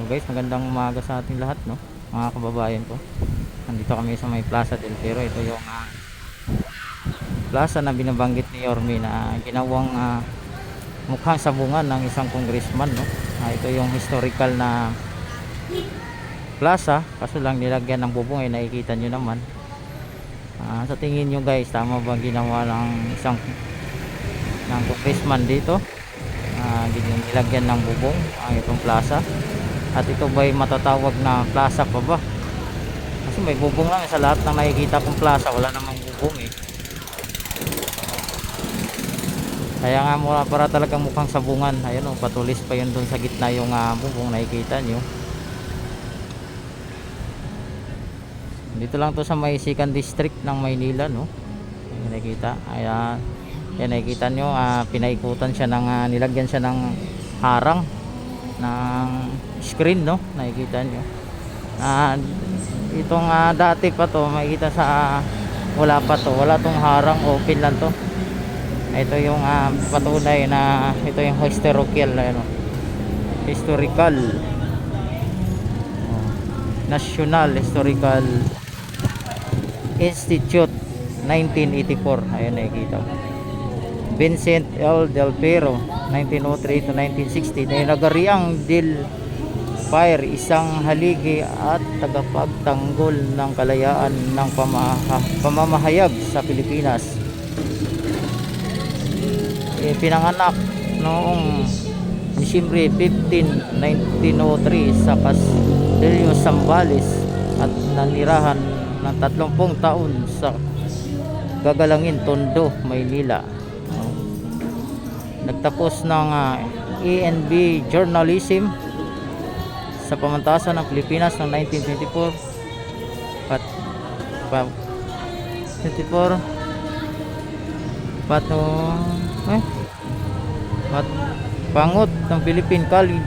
So guys, magandang umaga sa ating lahat, no? Mga kababayan ko. Nandito kami sa may Plaza del Pero. Ito yung ah, plaza na binabanggit ni Yormi na ginawang ah, mukhang sabungan ng isang congressman, no? Ah, ito yung historical na plaza. Kaso lang nilagyan ng bubong, eh, nakikita nyo naman. Ah, sa tingin nyo guys, tama ba ginawa ng isang ng congressman dito? Gin- nilagyan ng bubong ang itong plaza. At ito ba'y matatawag na plaza pa ba? Kasi may bubong lang sa lahat ng nakikita kong plaza, wala namang bubong eh. Kaya nga mura para talagang mukhang sabungan. Ayun oh, patulis pa yun doon sa gitna yung ah, bubong nakikita nyo. Dito lang to sa may district ng Maynila no. Ayan, nakikita. Ayan. Yan nakikita nyo, ah, pinaikutan siya ng ah, nilagyan siya ng harang ng screen no. Nakikita nyo. Ah, itong ah, dati pa to, makikita sa wala pa to, wala tong harang, open lang to. Ito yung ah, patunay na ito yung historical ano. Historical. National Historical Institute 1984 ayun nakikita mo. Vincent L. Del Pero 1903 to 1960 na nagariang Del Fire isang haligi at tagapagtanggol ng kalayaan ng pamamahayag sa Pilipinas eh, pinanganak noong Disyembre 15, 1903 sa Castillo Zambales at nanirahan ng 30 taon sa Gagalangin, Tondo, Maynila. Nagtapos ng ah, ENB Journalism sa pamantasan ng Pilipinas noong 1924 pat pa, 24 pato eh pat pangot ng Philippine College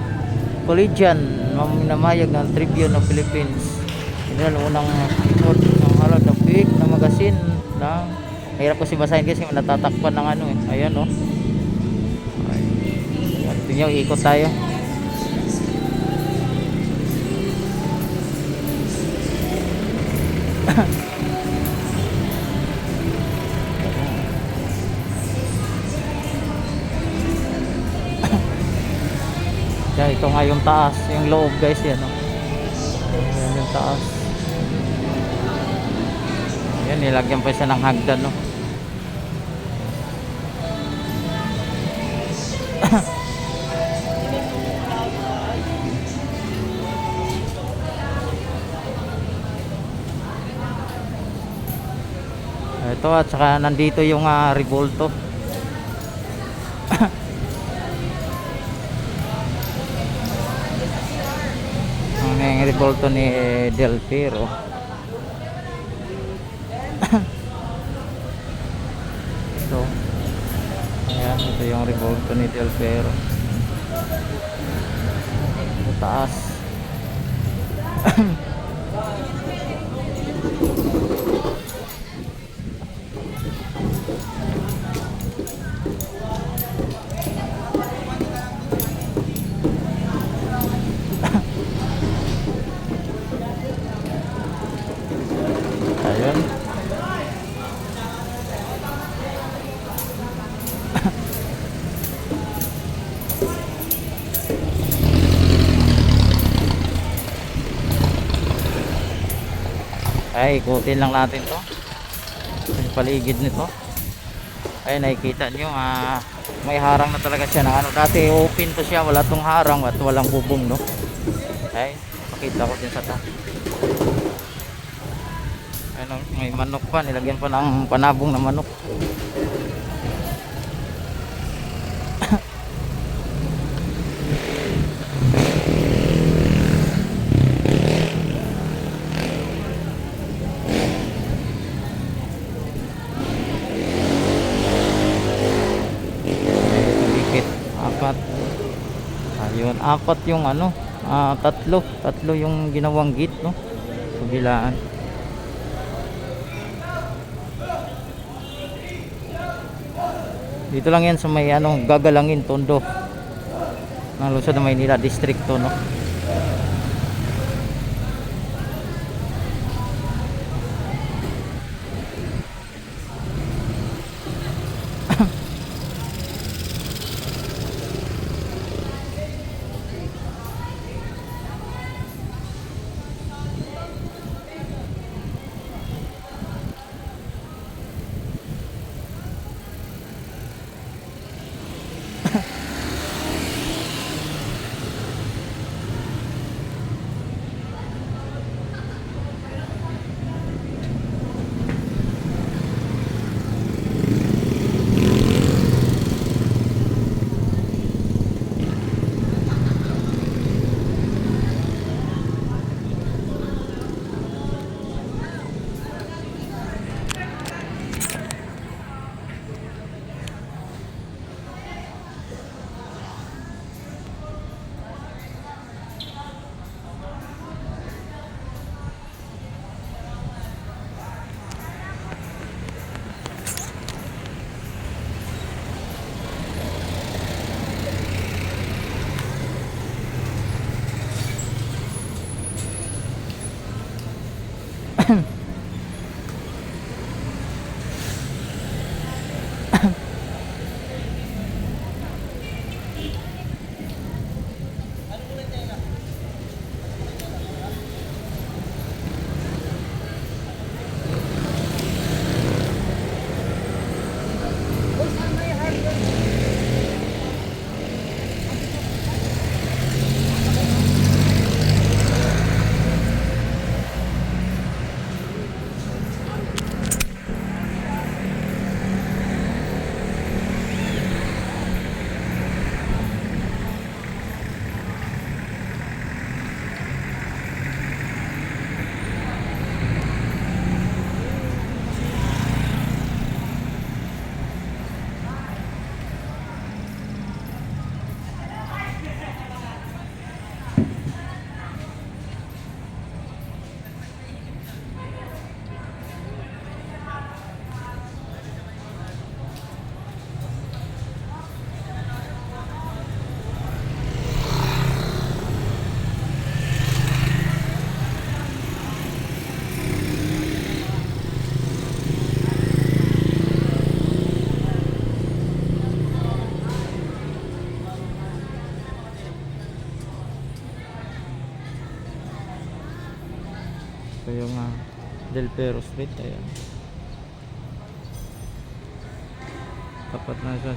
Collegian maminamayag ng Tribune of Philippines. Yun ang unang ikot ng halad ng big na magasin na hirap kasi basahin kasi natatakpan ng ano eh. Ayan oh nyo, ikot tayo Yan, ito nga yung taas, yung loob guys yan. Oh. Yan yung taas. Yan, nilagyan pa siya ng hagdan. No? Ito at saka nandito yung ah, revolto. ang yung revolto ni Del Piero. Ito ayan ito yung revolto ni Del Piero. Taas ay ikutin lang natin to. Yung paligid nito. Ay nakikita nyo ah, may harang na talaga siya na ano. Dati open to siya. Wala tong harang at walang bubong no? Ay pakita ko din sa ta. Ano, may manok pa. Nilagyan pa ng panabong na manok Dikit, apat. Ayun, apat yung ano, ah, tatlo, tatlo yung ginawang gate, no? Kabilaan. Dito lang yan sa may ano, gagalangin, tondo. Ng Luzon na Maynila, distrito, no? Pero Street. Ayan. Tapat na siya